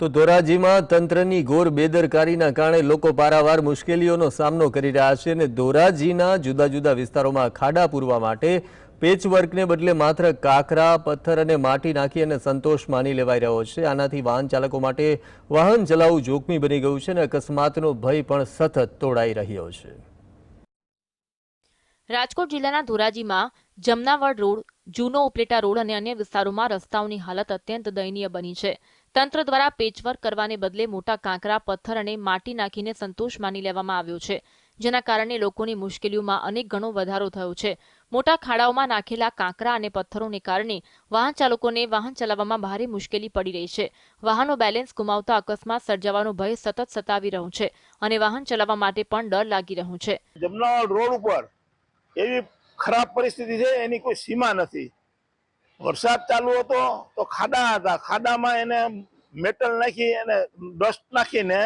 તો ધોરાજીમાં તંત્રની ઘોર બેદરકારીના કારણે લોકો પારાવાર મુશ્કેલીઓનો સામનો કરી રહ્યા છે અને ધોરાજીના જુદા જુદા વિસ્તારોમાં ખાડા પૂરવા માટે પેચવર્કને બદલે માત્ર કાકરા, પથ્થર અને માટી નાખી અને સંતોષ માની લેવાઈ રહ્યો છે. આનાથી વાહન ચાલકો માટે વાહન ચલાવવું જોખમી બની ગયું છે અને અકસ્માતનો ભય પણ સતત તોડાઈ રહ્યો છે. રાજકોટ જિલ્લાના ધોરાજીમાં જમનાવડ રોડ, જૂનો ઉપલેટા રોડ અને અન્ય વિસ્તારોમાં રસ્તાઓની હાલત અત્યંત દયનીય બની છે. તંત્ર દ્વારા પેચવર્ક કરવાને બદલે મોટા કાંકરા, પથ્થર અને માટી નાખીને સંતોષ માની લેવામાં આવ્યો છે, જેના કારણે લોકોની મુશ્કેલીઓમાં અનેક ગણો વધારો થયો છે. મોટા ખાડાઓમાં નાખેલા કાંકરા અને પથ્થરોને કારણે વાહન ચાલકોને વાહન ચલાવવામાં ભારે મુશ્કેલી પડી રહી છે. વાહનો બેલેન્સ ગુમાવતા અકસ્માત સર્જાવાનો ભય સતત સતાવી રહ્યું છે અને વાહન ચલાવવા માટે પણ ડર લાગી રહ્યું છે. રોડ ઉપર એવી ખરાબ પરિસ્થિતિ છે, એની કોઈ સીમા નથી. વરસાદ ચાલુ હતો તો ખાડા હતા. ખાડામાં એને મેટલ નાખી અને ડસ્ટ નાખીને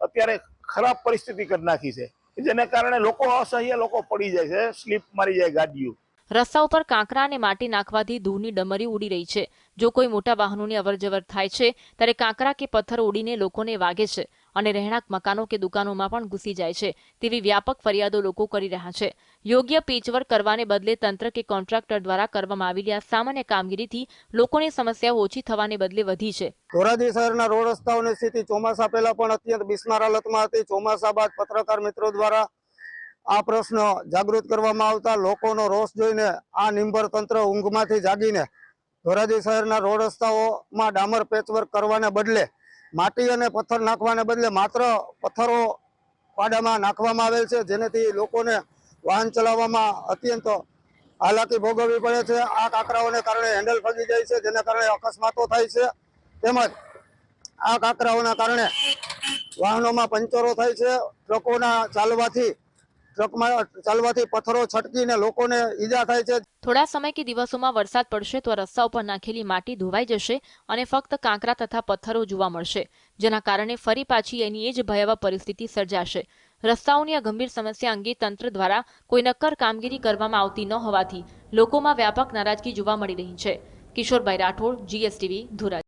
અત્યારે ખરાબ પરિસ્થિતિ કરી નાખી છે. જેને કારણે લોકો અસહ્ય લોકો પડી જાય છે, સ્લીપ મારી જાય ગાડીઓ. રસ્તા ઉપર કાંકરા અને માટી નાખવાથી ધૂળની ડમરી ઉડી રહી છે. જો કોઈ મોટા વાહનોની અવરજવર થાય છે, ત્યારે કાંકરા કે પથ્થર ઉડીને લોકોને વાગે છે. અને રહેણાંક મકાનો કે દુકાનોમાં પણ ઘૂસી જાય છે. તેવી વ્યાપક ફરિયાદો લોકો કરી રહ્યા છે. યોગ્ય પેચવર્ક કરવાને બદલે તંત્ર કે કોન્ટ્રાક્ટર દ્વારા કરવામાં આવેલી આ સામાન્ય કામગીરીથી લોકોની સમસ્યાઓ ઓછી થવાને બદલે વધી છે. ધોરાજી શહેરના રોડ રસ્તાઓની સ્થિતિ ચોમાસા પહેલા પણ અત્યંત બિસ્માર હાલતમાં હતી. ચોમાસા બાદ પત્રકાર મિત્રો દ્વારા આ પ્રશ્ન જાગૃત કરવામાં આવતા લોકોનો રોષ જોઈને આ નિંભર તંત્ર ઊંઘમાંથી જાગીને ધોરાજી શહેરના રોડ રસ્તાઓમાં ડામર પેચવર્ક કરવાને બદલે માટી અને પથ્થર નાખવાને બદલે માત્ર પથ્થરો પાડામાં નાખવામાં આવેલ છે, જેનાથી લોકોને વાહન ચલાવવામાં અત્યંત હાલાકી ભોગવવી પડે છે. આ કાંકરાઓને કારણે હેન્ડલ ફગી જાય છે, જેના કારણે અકસ્માતો થાય છે. તેમજ આ કાંકરાઓના કારણે વાહનોમાં પંચરો થાય છે. ટ્રકોના ચાલવાથી જેના કારણે ફરી પાછી એની એ જ પરિસ્થિતિ સર્જાશે. રસ્તાઓની આ ગંભીર સમસ્યા અંગે તંત્ર દ્વારા કોઈ નક્કર કામગીરી કરવામાં આવતી ન હોવાથી લોકોમાં વ્યાપક નારાજગી જોવા મળી રહી છે. કિશોરભાઈ રાઠોડ, જીએસટીવી, ધોરાજી.